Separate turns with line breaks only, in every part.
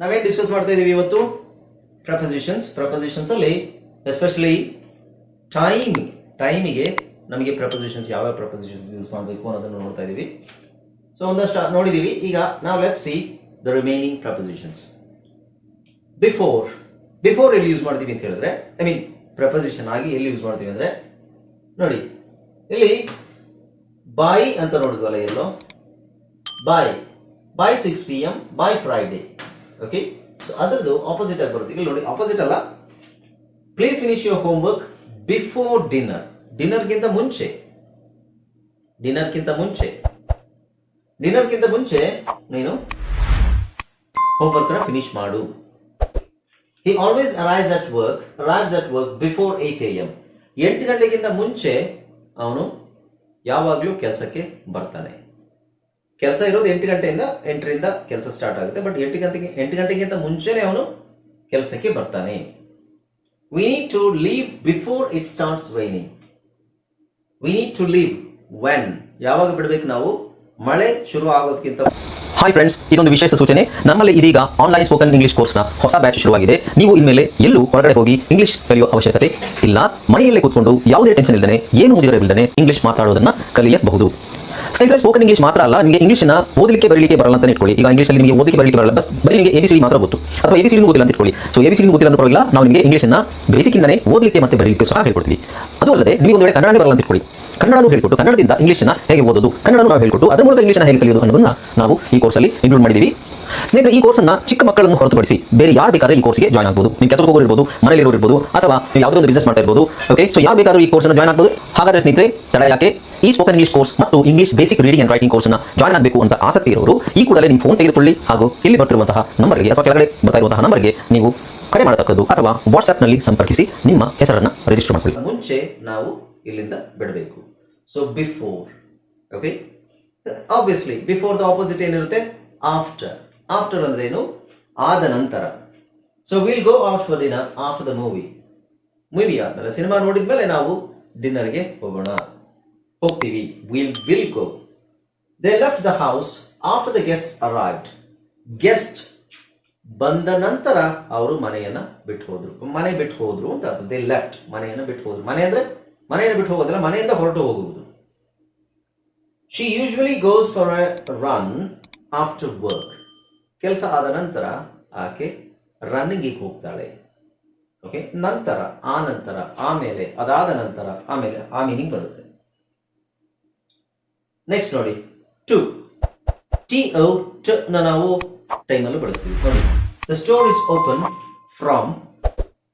ನಾವೇನ್ ಡಿಸ್ಕಸ್ ಮಾಡ್ತಾ ಇದ್ದೀವಿ ಇವತ್ತು ಪ್ರಪೋಸಿಷನ್ಸ್ ಪ್ರಪೋಸಿಷನ್ಸ್ ಅಲ್ಲಿ ಎಸ್ಪೆಷಲಿ ಟೈಮ್ ಟೈಮಿಗೆ ನಮಗೆ ಪ್ರಪೋಸಿಷನ್ಸ್ ಯಾವ್ಯಾವ ಪ್ರಪೋಸಿಷನ್ಸ್ ಯೂಸ್ ಮಾಡಬೇಕು ಅನ್ನೋದನ್ನು ನೋಡ್ತಾ ಇದೀವಿ. ಸೊ ಒಂದಷ್ಟು ನೋಡಿದೀವಿ. ಈಗ ನಾವು let see the remaining prepositions before before ಎಲ್ಲಿ ಯೂಸ್ ಮಾಡ್ತೀವಿ ಅಂತ ಹೇಳಿದ್ರೆ ಐ ಮೀನ್ ಪ್ರಪೋಸಿಷನ್ ಆಗಿ ಎಲ್ಲಿ ಯೂಸ್ ಮಾಡ್ತೀವಿ ಅಂದ್ರೆ, ನೋಡಿ, ಇಲ್ಲಿ ಬಾಯ್ ಅಂತ ನೋಡಿದ್ವಲ್ಲ ಎಲ್ಲೋ? By by six P M by Friday okay so ಅದರದ್ದು ಆಪೋಸಿಟ್ ಆಗಿ ಬರುತ್ತೆ. ಇಲ್ಲಿ ನೋಡಿ ಆಪೋಸಿಟ್ ಅಲ್ಲ. Please finish your homework before dinner ಡಿನ್ನರ್ಗಿಂತ ಮುಂಚೆ. ಡಿನ್ನರ್ಗಿಂತ ಮುಂಚೆ. ಡಿನ್ನರ್ಗಿಂತ ಮುಂಚೆ ನೀನು ಹೋಮ್ವರ್ಕ್ನ ಫಿನಿಶ್ ಮಾಡು. He always arise at work arrives at work before eight A M ಎಂಟು ಗಂಟೆಗಿಂತ ಮುಂಚೆ ಅವನು ಯಾವಾಗಲೂ ಕೆಲಸಕ್ಕೆ ಬರ್ತಾನೆ. ಕೆಲಸ ಇರೋದು ಎಂಟು ಗಂಟೆಯಿಂದ ಎಂಟರಿಂದ ಕೆಲಸ ಸ್ಟಾರ್ಟ್ ಆಗುತ್ತೆ. ಬಟ್ ಎಂಟು ಗಂಟೆಗೆ, ಎಂಟು ಗಂಟೆಗಿಂತ ಮುಂಚೆನೆ ಅವನು ಕೆಲಸಕ್ಕೆ ಬರ್ತಾನೆ. We need to leave before it starts raining we need to leave when ಯಾವಾಗ ಬಿಡಬೇಕು ನಾವು? ಮಳೆ ಶುರು ಆಗೋದಕ್ಕಿಂತ
ಹಾಯ್ ಫ್ರೆಂಡ್ಸ್ ಇದೊಂದು ವಿಶೇಷ ಸೂಚನೆ. ನಮ್ಮಲ್ಲಿ ಇದೀಗ ಆನ್ಲೈನ್ ಸ್ಪೋಕನ್ ಇಂಗ್ಲಿಷ್ ಕೋರ್ಸ್ನ ಹೊಸ ಬ್ಯಾಚ್ ಶುರುವಾಗಿದೆ. ನೀವು ಇನ್ಮೇಲೆ ಎಲ್ಲೂ ಹೊರಗಡೆ ಹೋಗಿ ಇಂಗ್ಲಿಷ್ ಕಲಿಯುವ ಅವಶ್ಯಕತೆ ಇಲ್ಲ. ಮನೆಯಲ್ಲೇ ಕೂತ್ಕೊಂಡು ಯಾವುದೇ ಟೆನ್ಷನ್ ಇಲ್ಲದೆ ಏನು ಮುಗಿದಿರಬಿಲ್ಲದೆ ಇಂಗ್ಲಿಷ್ ಮಾತಾಡೋದನ್ನ ಕಲಿಯಬಹುದು. ಸ್ನೇಹಿತರೆ ಸ್ಪೋಕನ್ ಇಂಗ್ಲಿಷ್ ಮಾತ್ರ ಅಲ್ಲ, ನಿಮಗೆ ಇಂಗ್ಲಿಷ್ನ ಓದಲಿಕ್ಕೆ, ಬರಲಿಕ್ಕೆ ಬರಲ್ಲ ಅಂತ ಇಟ್ಕೊಳ್ಳಿ. ಈಗ ಇಂಗ್ಲಿಷಲ್ಲಿ ನಿಮಗೆ ಓದಲಿಕ್ಕೆ, ಬರಲಿಕ್ಕೆ ಬರಲ್ಲ. ಬಸ್ ಬರೀ ನಿಮಗೆ ಎ ಮಾತ್ರ ಗೊತ್ತು. ಅಥವಾ ಎ ಬಿ ಸಿ ಗೊತ್ತಿಲ್ಲ ಅಂತ ಇಟ್ಕೊಳ್ಳಿ. ಸೊ ಎ ಬಿ ಸಿ ಗೊತ್ತಿಲ್ಲ ಅಂತ ಪರವಾಗಿಲ್ಲ, ನಾವು ನಿಮಗೆ ಇಂಗ್ಲಿಷ್ನ ಬೇಸಿಕ್ಕಿಂದನೇ ಓದಲಿಕ್ಕೆ ಮತ್ತೆ ಬರಲಿಕ್ಕೆ ಸಹ ಹೇಳ್ಕೊಡ್ತೀವಿ. ಅದು ಅಲ್ಲದೆ, ನೀವು ಒಂದು ವೇಳೆ ಕನ್ನಡನೇ ಬರಲ್ಲ ಅಂತ ಇಟ್ಕೊಳ್ಳಿ. ಕನ್ನಡನೂ ಹೇಳ್ಕೊಟ್ಟು, ಕನ್ನಡದಿಂದ ಇಂಗ್ಲಿಷ್ನ ಹೇಗೆ ಓದೋದು, ಕನ್ನಡನೂ ನಾವು ಹೇಳ್ಕೊಟ್ಟು, ಅದರ ಮೂಲಕ ಇಂಗ್ಲಿಷ್ನ ಹೇಗೆ ಕಲಿಯೋದು ಅನ್ನೋದನ್ನ ನಾವು ಈ ಕೋರ್ಸಲ್ಲಿ ಇನ್ಕ್ಲೂಡ್ ಮಾಡಿದ್ದೀವಿ. ಸ್ನೇಹಿತರೆ, ಈ ಕೋರ್ಸನ್ನ ಚಿಕ್ಕ ಮಕ್ಕಳನ್ನು ಹೊರತುಪಡಿಸಿ ಬೇರೆ ಯಾರು ಬೇಕಾದ್ರೆ ಈ ಕೋರ್ಸ್ಗೆ ಜಾಯ್ನ್ ಆಗ್ಬೋದು. ನೀವು ಕೆಲಸಕ್ಕೆ ಹೋಗೋರು ಇರ್ಬೋದು, ಮನೆಯಲ್ಲಿ ಇರ್ಬೋದು, ಅಥವಾ ನೀವು ಯಾವುದೋ ಒಂದು ಬಿಸ್ನೆಸ್ ಮಾಡ್ತಾ ಇರ್ಬೋದು ಓಕೆ ಸೊ ಯಾರು ಬೇಕಾದ್ರೂ ಈ ಕೋರ್ಸ್ನ ಜಾಯ್ನ್ ಆಗ್ಬೋದು. ಹಾಗಾದ್ರೆ ಸ್ನೇಹಿತರೆ, ತಡ ಯಾಕೆ? ಈ ಸ್ಪೋಕನ್ ಇಂಗ್ಲಿಷ್ ಕೋರ್ಸ್ ಮತ್ತು English basic reading and writing ಕೋರ್ಸ್ನ ಜಾಯ್ನ್ ಆಗಬೇಕು ಅಂತ ಆಸಕ್ತಿ ಇರೋರು, ಈ ಕೂಡಲೇ ನಿಮ್ಮ ಫೋನ್ ತೆಗೆದುಕೊಳ್ಳಿ ಹಾಗೂ ಇಲ್ಲಿ ಬರ್ತಿರುವಂತಹ ನಂಬರ್ಗೆ ಅಥವಾ ಕೆಳಗಡೆ ಬರ್ತಾ ನಂಬರ್ಗೆ ನೀವು ಕರೆ ಮಾಡತಕ್ಕದ್ದು ಅಥವಾ ವಾಟ್ಸ್ಆಪ್ನಲ್ಲಿ ಸಂಪರ್ಕಿಸಿ ನಿಮ್ಮ ಹೆಸರನ್ನು ರಿಜಿಸ್ಟರ್ ಮಾಡಿಕೊಳ್ಳಿ.
ಮುಂಚೆ ನಾವು ಇಲ್ಲಿಂದ ಬಿಡಬೇಕು. So before okay obviously before the opposite ಏನಿರುತ್ತೆ? ಆಫ್ಟರ್ ಆಫ್ಟರ್ ಅಂದ್ರೆ ಏನು ಆದ ನಂತರ. So will go out for dinner after the movie movie ಆದ್ಮೇಲೆ ಸಿನಿಮಾ ನೋಡಿದ್ಮೇಲೆ ನಾವು ಡಿನ್ನರ್ಗೆ ಹೋಗೋಣ. ಹೋಗ್ತೀವಿ. Will will go they left the house after the guest arrived guest ಬಂದ ನಂತರ ಅವರು ಮನೆಯನ್ನ ಬಿಟ್ಟು ಹೋದ್ರು. ಮನೆ ಬಿಟ್ಟು ಹೋದ್ರು ಅಂತ ದೇ ಲೆಫ್ಟ್ ಮನೆಯನ್ನ ಬಿಟ್ಟು ಹೋದ್ರು. ಮನೆ ಅಂದ್ರೆ? ಮನೆಯನ್ನು ಬಿಟ್ಟು ಹೋಗೋದಿಲ್ಲ, ಮನೆಯಿಂದ ಹೊರಟು ಹೋಗುವುದು. She usually goes for a run after work ಕೆಲಸ ಆದ ನಂತರ ಆಕೆ ರನ್ನಿಂಗ್ ಹೋಗ್ತಾಳೆ. ಓಕೆ ನಂತರ, ಆ ನಂತರ, ಆಮೇಲೆ, ಅದಾದ ನಂತರ, ಆಮೇಲೆ ಆ ಮೀನಿಂಗ್ ಬರುತ್ತೆ. ನೆಕ್ಸ್ಟ್ ನೋಡಿ. ಟು ಟಿ ಔ ಟ ನಾವು ಟೈಮಲ್ಲೂ ಬಳಸ್ತೀವಿ. ನೋಡಿ. The store is open from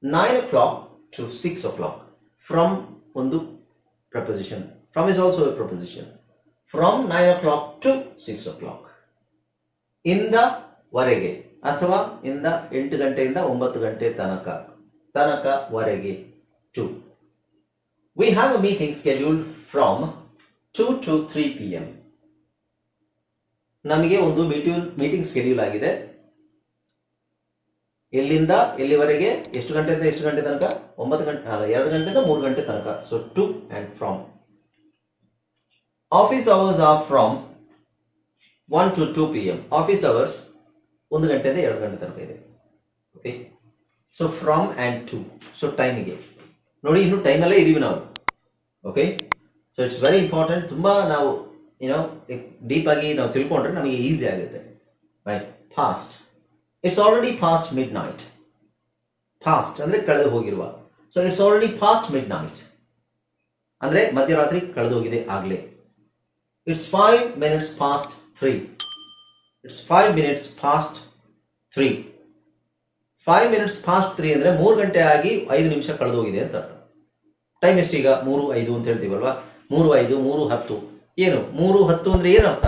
nine o'clock to six o'clock from ಒಂದು preposition from is also a preposition from nine o'clock to six o'clock ಇಂದ ವರೆಗೆ ಅಥವಾ ಇಂದ ಎಂಟು ಗಂಟೆಯಿಂದ ಒಂಬತ್ತು ಗಂಟೆ ತನಕ ತನಕವರೆಗೆ to. We have a meeting scheduled from two to three P M ನಮಗೆ ಒಂದು ಮೀಟಿಂಗ್ ಮೀಟಿಂಗ್ ಸ್ಕೆಡ್ಯೂಲ್ ಆಗಿದೆ. ಎಲ್ಲಿಂದ, ಎಲ್ಲಿವರೆಗೆ, ಎಷ್ಟು ಗಂಟೆಯಿಂದ ಎಷ್ಟು ಗಂಟೆ ತನಕ? ಒಂಬತ್ತು ಗಂಟೆ ಎರಡು ಗಂಟೆಯಿಂದ ಮೂರು ಗಂಟೆ ತನಕ. So to and from office hours are from one to two P M office hours ಒಂದು ಗಂಟೆಯಿಂದ ಎರಡು ಗಂಟೆ ತನಕ ಇದೆ. Okay so from and to so ಟೈಮಿಗೆ ನೋಡಿ, ಇನ್ನು ಟೈಮಲ್ಲೇ ಇದ್ದೀವಿ ನಾವು. Okay so it's very important ತುಂಬ ನಾವು ಏನೋ ಡೀಪಾಗಿ ನಾವು ತಿಳ್ಕೊಂಡ್ರೆ ನಮಗೆ ಈಸಿ ಆಗುತ್ತೆ. Right past it's already past midnight past ಅಂದರೆ ಕಳೆದು ಹೋಗಿರುವ. So it's already past midnight ಅಂದರೆ ಮಧ್ಯರಾತ್ರಿ ಕಳೆದು ಹೋಗಿದೆ ಆಗಲೇ. It's five minutes past three it's five minutes past three five minutes past three ಅಂದರೆ ಮೂರು ಗಂಟೆ ಆಗಿ ಐದು ನಿಮಿಷ ಕಳೆದು ಹೋಗಿದೆ ಅಂತ ಟೈಮ್ ಈಗ? ಮೂರು, ಐದು ಅಂತ ಹೇಳ್ತೀವಲ್ವಾ? ಮೂರು, ಐದು, ಮೂರು, ಹತ್ತು. ಏನು? ಮೂರು, ಹತ್ತು ಅಂದರೆ ಏನು ಅರ್ಥ?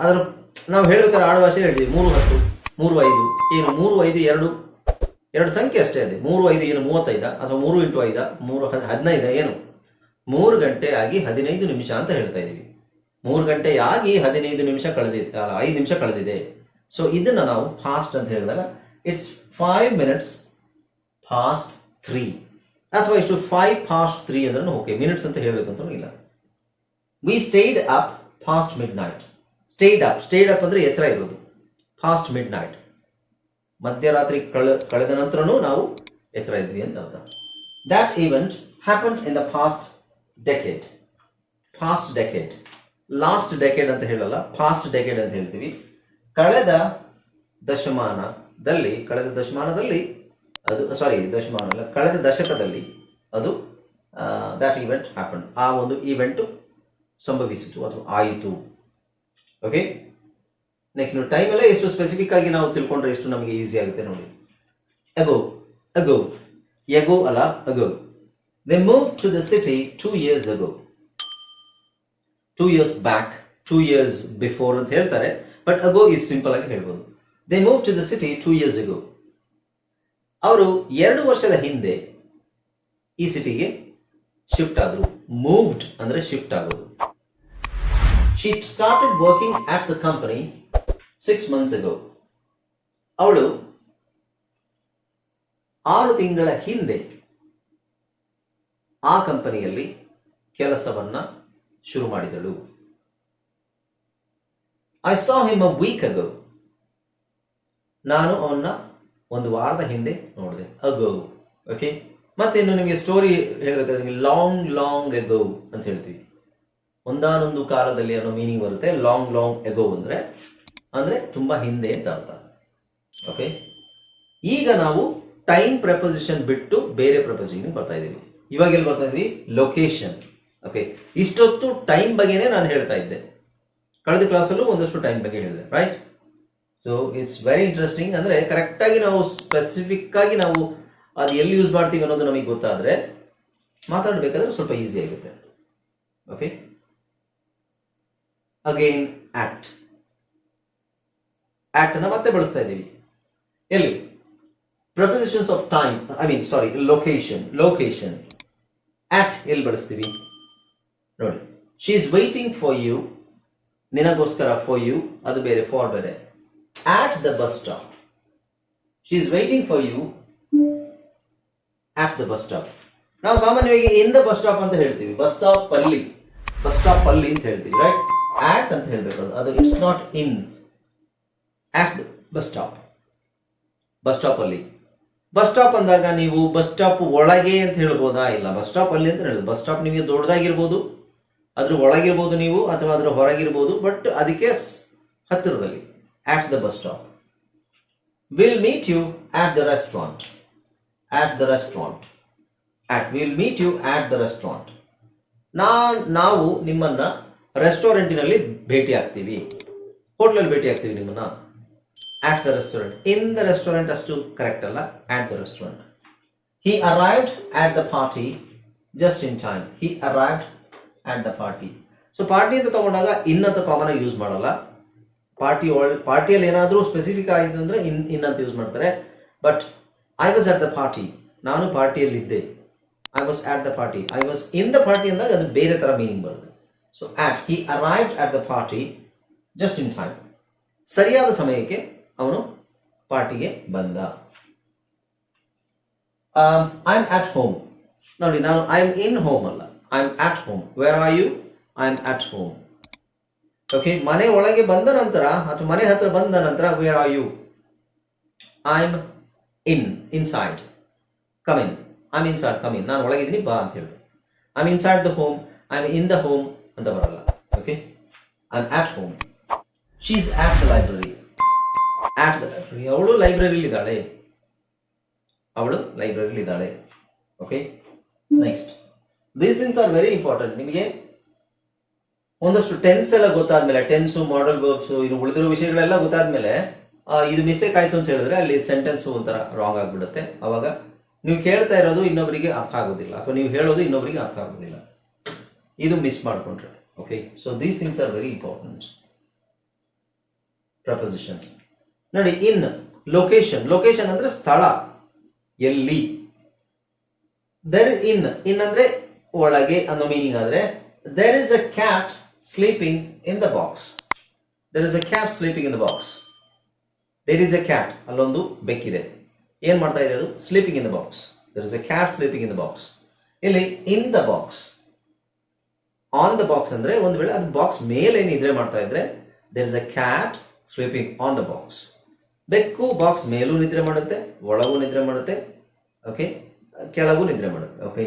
ಅದರ ನಾವು ಹೇಳ್ಬೇಕಾದ್ರೆ ಆಡುಭಾಷೆ ಹೇಳ್ತೀವಿ. ಮೂರು, ಹತ್ತು, ಮೂರು, ಐದು. ಏನು? ಮೂರು, ಐದು, ಎರಡು. ಎರಡು ಸಂಖ್ಯೆ ಅಷ್ಟೇ ಅದೇ. ಮೂರು, ಐದು, ಏನು? ಮೂವತ್ತೈದ? ಅಥವಾ ಮೂರು ಇಂಟು ಐದ? ಮೂರು, ಹದ್- ಹದಿನೈದ? ಏನು? ಮೂರು ಗಂಟೆ ಆಗಿ ಹದಿನೈದು ನಿಮಿಷ ಅಂತ ಹೇಳ್ತಾ ಇದೀವಿ ಮೂರು ಗಂಟೆ ಆಗಿ ಹದಿನೈದು ನಿಮಿಷ ಕಳೆದಿದೆ ಐದು ನಿಮಿಷ ಕಳೆದಿದೆ. ಸೊ ಇದನ್ನ ನಾವು ಫಾಸ್ಟ್ ಅಂತ ಹೇಳಿದಾಗ it's five minutes past three ಅಥವಾ ಇಷ್ಟು ಫೈವ್ ಫಾಸ್ಟ್ ತ್ರೀ ಅಂದ್ರೆ ಓಕೆ ಮಿನಿಟ್ಸ್ ಅಂತ ಹೇಳಬೇಕಂತ ಇಲ್ಲ. We stayed up past midnight stayed up stayed up ಅಂದ್ರೆ ಎಚ್ಚರ ಇರೋದು. ಫಾಸ್ಟ್ ಮಿಡ್ ನೈಟ್ ಮಧ್ಯರಾತ್ರಿ ಕಳ, ಕಳೆದ ನಂತರನೂ ನಾವು ಎಚ್ಚರ ಇದ್ವಿ ಅಂತ ಅರ್ಥ. That event happen in the past decade past decade last decade ಅಂತ ಹೇಳಲ್ಲ ಫಾಸ್ಟ್ ಡೆಕೆಡ್ ಅಂತ ಹೇಳ್ತೀವಿ. ಕಳೆದ ದಶಮಾನದಲ್ಲಿ ಕಳೆದ ದಶಮಾನದಲ್ಲಿ ಅದು ಸಾರಿ ದಶಮಾನ ಅಲ್ಲ, ಕಳೆದ ದಶಕದಲ್ಲಿ ಅದು ದ್ಯಾಟ್ ಈವೆಂಟ್ ಹ್ಯಾಪನ್ ಆ ಒಂದು ಈವೆಂಟು ಸಂಭವಿಸಿತು, ಅಥವಾ ಆಯಿತು. ಓಕೆ ನೆಕ್ಸ್ಟ್ ನೋಡಿ ಟೈಮ್ ಎಲ್ಲ ಎಷ್ಟು ಸ್ಪೆಸಿಫಿಕ್ ಆಗಿ ನಾವು ತಿಳ್ಕೊಂಡ್ರೆ ಎಷ್ಟು ನಮಗೆ ಈಸಿ ಆಗುತ್ತೆ ನೋಡಿ. ಅಗೋ ಅಗೋ ಎಗೋ ಅಲ್ಲ ago they move to the city two years ago two years back two years before ಅಂತ ಹೇಳ್ತಾರೆ ಬಟ್ ಅಗೋ ಈಸ್ ಸಿಂಪಲ್ ಆಗಿ ಹೇಳ್ಬೋದು. They move to the city two years ago ಅವರು ಎರಡು ವರ್ಷದ ಹಿಂದೆ ಈ ಸಿಟಿಗೆ ಶಿಫ್ಟ್ ಆದರು. ಮೂವ್ಡ್ ಅಂದ್ರೆ ಶಿಫ್ಟ್ ಆಗೋದು. She started working at the company six months ago ಅವಳು ಆರು ತಿಂಗಳ ಹಿಂದೆ ಆ ಕಂಪನಿಯಲ್ಲಿ ಕೆಲಸವನ್ನ ಶುರು ಮಾಡಿದಳು I saw him a week ago ನಾನು ಅವನ್ನ ಒಂದು ವಾರದ ಹಿಂದೆ ನೋಡಿದೆ. ಅಗೋ ಓಕೆ ಮತ್ತೆ ಇನ್ನು ನಿಮಗೆ ಸ್ಟೋರಿ ಹೇಳಬೇಕಾದ್ರೆ ಲಾಂಗ್ ಲಾಂಗ್ ಎಗೋ ಅಂತ ಹೇಳ್ತೀವಿ. ಒಂದಾನೊಂದು ಕಾಲದಲ್ಲಿ ಅನ್ನೋ ಮೀನಿಂಗ್ ಬರುತ್ತೆ ಲಾಂಗ್ ಲಾಂಗ್ ಎಗೋ ಅಂದ್ರೆ ಅಂದ್ರೆ ತುಂಬಾ ಹಿಂದೆ ಅಂತ ಅರ್ಥ. ಓಕೆ ಈಗ ನಾವು ಟೈಮ್ ಪ್ರಪೋಸಿಷನ್ ಬಿಟ್ಟು ಬೇರೆ ಪ್ರಪೋಸಿಷನ್ ಬರ್ತಾ ಇದೀವಿ ಇವಾಗ ಎಲ್ಲಿ ಬರ್ತಾ ಇದ್ವಿ ಲೊಕೇಶನ್ ಓಕೆ ಇಷ್ಟೊತ್ತು ಟೈಮ್ ಬಗ್ಗೆನೇ ನಾನು ಹೇಳ್ತಾ ಇದ್ದೆ. ಕಳೆದ ಕ್ಲಾಸಲ್ಲೂ ಒಂದಷ್ಟು ಟೈಮ್ ಬಗ್ಗೆ ಹೇಳಿದೆ right so it's very interesting ಅಂದ್ರೆ ಕರೆಕ್ಟ್ ಆಗಿ ನಾವು ಸ್ಪೆಸಿಫಿಕ್ ಆಗಿ ನಾವು ಅದು ಎಲ್ಲಿ ಯೂಸ್ ಮಾಡ್ತೀವಿ ಅನ್ನೋದು ನಮಗೆ ಗೊತ್ತಾದ್ರೆ ಮಾತಾಡಬೇಕಾದ್ರೆ ಸ್ವಲ್ಪ ಈಸಿ ಆಗುತ್ತೆ. ಓಕೆ ಅಗೈನ್ ಆಕ್ಟ್ ಆಕ್ಟ್ ಅನ್ನ ಮತ್ತೆ ಬಳಸ್ತಾ ಇದ್ದೀವಿ. ಎಲ್ಲಿ? Prepositions of time I mean sorry location location at ಎಲ್ಲಿ ಬಳಸ್ತೀವಿ? ನೋಡಿ she is waiting for you ನಿನಗೋಸ್ಕರ ಫಾರ್ ಯು ಅದು ಬೇರೆ ಫಾರ್ ಬೇರೆ at the bus stop she is waiting for you at the bus stop ನಾವು ಸಾಮಾನ್ಯವಾಗಿ ಇನ್ ದ ಬಸ್ ಸ್ಟಾಪ್ ಅಂತ ಹೇಳ್ತೀವಿ. ಬಸ್ ಸ್ಟಾಪ್ ಅಲ್ಲಿ. ಬಸ್ ಸ್ಟಾಪ್ ಅಲ್ಲಿ ಅಂತ ಹೇಳ್ತೀವಿ ರೈಟ್ ಆಟ್ ಅಂತ ಹೇಳ್ಬೇಕು ಅದು. It's not in at the bus stop bus stop ಅಲ್ಲಿ. ಬಸ್ ಸ್ಟಾಪ್ ಅಂದಾಗ ನೀವು ಬಸ್ ಸ್ಟಾಪ್ ಒಳಗೆ ಅಂತ ಹೇಳ್ಬೋದಾ? ಇಲ್ಲ ಬಸ್ ಸ್ಟಾಪ್ ಅಲ್ಲಿ ಅಂತ ಹೇಳೋದು. ಬಸ್ ಸ್ಟಾಪ್ ನಿಮಗೆ ದೊಡ್ಡದಾಗಿರ್ಬೋದು. ಅದ್ರ ಒಳಗಿರ್ಬೋದು ನೀವು ಅಥವಾ ಅದ್ರ ಹೊರಗಿರ್ಬೋದು ಬಟ್ ಅದಕ್ಕೆ ಹತ್ತಿರದಲ್ಲಿ at the bus stop will meet you at the restaurant at the restaurant at will meet you at the restaurant ನಾ ನಾವು ನಿಮ್ಮನ್ನ ರೆಸ್ಟೋರೆಂಟಿನಲ್ಲಿ ಭೇಟಿ ಆಗ್ತೀವಿ. ಹೋಟ್ಲಲ್ಲಿ ಭೇಟಿ ಆಗ್ತೀವಿ ನಿಮ್ಮನ್ನ. At the restaurant in the restaurant ಅಷ್ಟು ಕರೆಕ್ಟ್ ಅಲ್ಲ. At the restaurant he arrived at the party just in time he arrived at the party so party ಅಂತ ತಗೊಂಡಾಗ ಇನ್ ಅಂತ ಕಾಮನ್ ಯೂಸ್ ಮಾಡಲ್ಲ. ಪಾರ್ಟಿ ಒಳ್ ಪಾರ್ಟಿಯಲ್ಲಿ ಏನಾದರೂ ಸ್ಪೆಸಿಫಿಕ್ ಆಗಿದೆ ಅಂದ್ರೆ ಇನ್ ಇನ್ ಅಂತ ಯೂಸ್ ಮಾಡ್ತಾರೆ. But I was at the party ನಾನು ಪಾರ್ಟಿಯಲ್ಲಿದ್ದೆ. I was at the party I was in the party ಅಂದಾಗ ಅದು ಬೇರೆ ತರ ಮೀನಿಂಗ್ ಬರುತ್ತೆ. So at he arrived at the party just in time ಸರಿಯಾದ ಸಮಯಕ್ಕೆ ಅವನು ಪಾರ್ಟಿಗೆ ಬಂದ. ಐ ಆಮ್ ಆಟ್ ಹೋಮ್ ನೋಡಿ, ನಾನು ಐ ಆಮ್ ಇನ್ ಹೋಮ್ ಅಲ್ಲ. I am at home where are you I am at home okay ಮನೆ ಒಳಗೆ ಬಂದ ನಂತರ, ಅಥವಾ ಮನೆ ಹತ್ರ ಬಂದ ನಂತರ where are you I am in inside come in I am inside come in ನಾನು ಒಳಗಿದ್ದೀನಿ, ಬಾ ಅಂತ ಹೇಳಿ I am inside the home I am in the home ಅಂತ ಬರಲ್ಲ. Okay I am at home she is at the library at the library ಅವಳು ಲೈಬ್ರರಿಲಿ ಇದ್ದಾಳೆ. ಅವಳು ಲೈಬ್ರರಿಲಿ ಇದ್ದಾಳೆ. Okay next these things are very important ನಿಮಗೆ ಒಂದಷ್ಟು ಟೆನ್ಸ್ ಎಲ್ಲ ಗೊತ್ತಾದ್ಮೇಲೆ ಟೆನ್ಸ್ ಮಾಡಲ್ ವರ್ಬ್ಸ್ ಇನ್ನು ಉಳಿದಿರೋ ವಿಷಯಗಳೆಲ್ಲ ಗೊತ್ತಾದ್ಮೇಲೆ ಇದು ಮಿಸ್ಟೇಕ್ ಆಯ್ತು ಅಂತ ಹೇಳಿದ್ರೆ ಅಲ್ಲಿ ಸೆಂಟೆನ್ಸ್ ಒಂಥರ ರಾಂಗ್ ಆಗ್ಬಿಡುತ್ತೆ. ಅವಾಗ ನೀವು ಕೇಳ್ತಾ ಇರೋದು ಇನ್ನೊಬ್ಬರಿಗೆ ಅರ್ಥ ಆಗೋದಿಲ್ಲ. ಅಥವಾ ನೀವು ಹೇಳೋದು ಇನ್ನೊಬ್ಬರಿಗೆ ಅರ್ಥ ಆಗೋದಿಲ್ಲ. ಇದು ಮಿಸ್ ಮಾಡ್ಕೊಂಡ್ರೆ. Okay so these things are very important prepositions ನೋಡಿ ಇನ್ ಲೊಕೇಶನ್ ಲೊಕೇಶನ್ ಅಂದ್ರೆ ಸ್ಥಳ. ಎಲ್ಲಿ? ದರ್ ಇನ್ ಇನ್ ಅಂದ್ರೆ ಒಳಗೆ ಅನ್ನೋ ಮೀನಿಂಗ್ ಆದ್ರೆ there is a cat sleeping in the box there is a cat sleeping in the box there is a cat ಅಲ್ಲೊಂದು ಬೆಕ್ಕಿದೆ. ಏನ್ ಮಾಡ್ತಾ ಇದೆ ಅದು? Sleeping in the box there is a cat sleeping in the box ಇಲ್ಲಿ in the box on the box ಅಂದ್ರೆ ಒಂದು ವೇಳೆ ಅದು ಬಾಕ್ಸ್ ಮೇಲೆ ನಿದ್ರೆ ಮಾಡ್ತಾ ಇದ್ರೆ there is a cat sleeping on the box ಬೆಕ್ಕು ಬಾಕ್ಸ್ ಮೇಲೂ ನಿದ್ರೆ ಮಾಡುತ್ತೆ, ಒಳಗೂ ನಿದ್ರೆ ಮಾಡುತ್ತೆ ಓಕೆ ಕೆಳಗೂ ನಿದ್ರೆ ಮಾಡುತ್ತೆ okay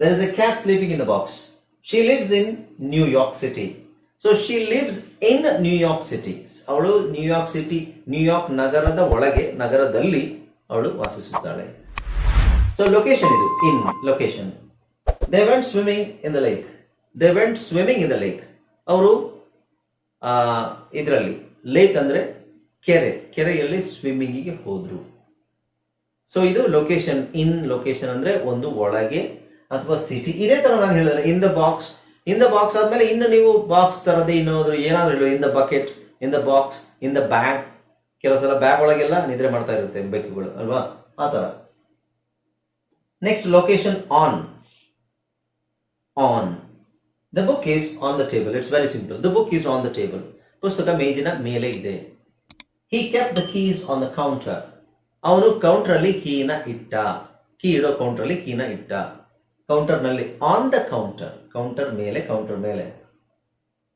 there is a cat sleeping in the box she lives in New York city so she lives in New York city ಅವಳು New York city New York ನಗರದ ಒಳಗೆ, ನಗರದಲ್ಲಿ ಅವಳು ವಾಸಿಸುತ್ತಾಳೆ. ಸೊ ಲೊಕೇಶನ್ ಇದು in location they went swimming in the lake they went swimming in the lake ಅವರು ಇದರಲ್ಲಿ lake ಅಂದ್ರೆ ಕೆರೆ, ಕೆರೆಯಲ್ಲಿ ಸ್ವಿಮ್ಮಿಂಗಿಗೆ ಹೋದ್ರು. ಸೊ ಇದು ಲೊಕೇಶನ್ ಇನ್ ಲೊಕೇಶನ್ ಅಂದ್ರೆ ಒಂದು ಒಳಗೆ ಅಥವಾ ಸಿಟಿ ಇದೇ ತರ ನಾನು ಹೇಳಿದ್ರೆ in the box in the box ಆದ್ಮೇಲೆ ಇನ್ನು ನೀವು ಬಾಕ್ಸ್ ತರದೇ ಇನ್ನೋದ್ರು ಏನಾದ್ರು ಹೇಳಿ in the bucket in the box in the bag ಕೆಲವು ಸಲ ಬ್ಯಾಗ್ ಒಳಗೆಲ್ಲ ನಿದ್ರೆ ಮಾಡ್ತಾ ಇರುತ್ತೆ ಬೆಕ್ಕುಗಳು ಅಲ್ವಾ? ಆ ತರ. Next location on on the book is on the table it's very simple the book is on the table ಪುಸ್ತಕ ಮೇಜಿನ ಮೇಲೆ ಇದೆ. He kept the keys on the counter ಅವನು ಕೌಂಟರ್ ಅಲ್ಲಿ ಕೀನ ಇಟ್ಟ. ಕೀ ಇಡೋ ಕೌಂಟರ್ ಅಲ್ಲಿ ಕೀನ ಇಟ್ಟ. ಕೌಂಟರ್ನಲ್ಲಿ ಆನ್ ದ ಕೌಂಟರ್ ಕೌಂಟರ್ ಮೇಲೆ ಕೌಂಟರ್ ಮೇಲೆ.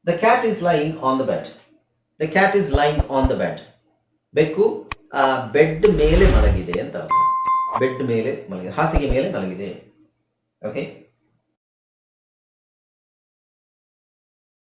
The cat is lying on the bed the cat is lying on the bed ಬೆಕ್ಕು ಬೆಡ್ ಮೇಲೆ ಮಲಗಿದೆ ಅಂತ ಬೆಡ್ ಮೇಲೆ ಮಲಗಿದೆ, ಹಾಸಿಗೆ ಮೇಲೆ ಮಲಗಿದೆ. ಓಕೆ